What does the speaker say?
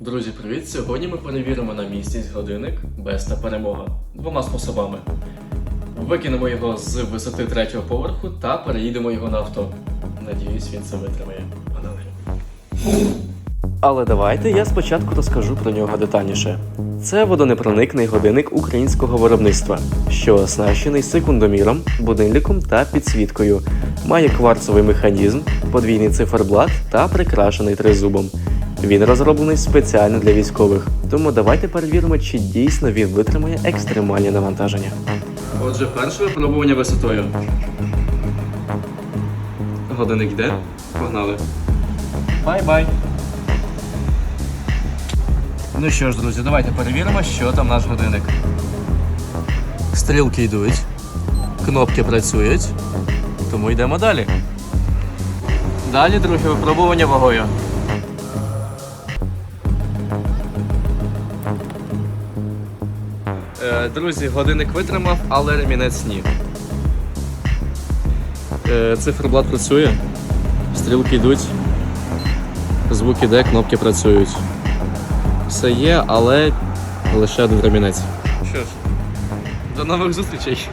Друзі, привіт! Сьогодні ми перевіримо на місяць годинник без перемога двома способами. Викинемо його з висоти третього поверху та переїдемо його на авто. Надіюсь, він це витримає. Погнали. Але давайте я спочатку розкажу про нього детальніше. Це водонепроникний годинник українського виробництва, що оснащений секундоміром, будильником та підсвіткою. Має кварцовий механізм, подвійний циферблат та прикрашений тризубом. Він розроблений спеціально для військових, тому давайте перевіримо, чи дійсно він витримає екстремальні навантаження. Отже, перше випробування висотою. Годинник йде. Погнали. Бай-бай. Ну що ж, друзі, давайте перевіримо, що там наш годинник. Стрілки йдуть, кнопки працюють, тому йдемо далі. Далі друге випробування вагою. Друзі, годинник витримав, але ремінець ні. Е, Циферблат працює, стрілки йдуть, звук іде, кнопки працюють. Все є, але лише один ремінець. Що ж, до нових зустрічей!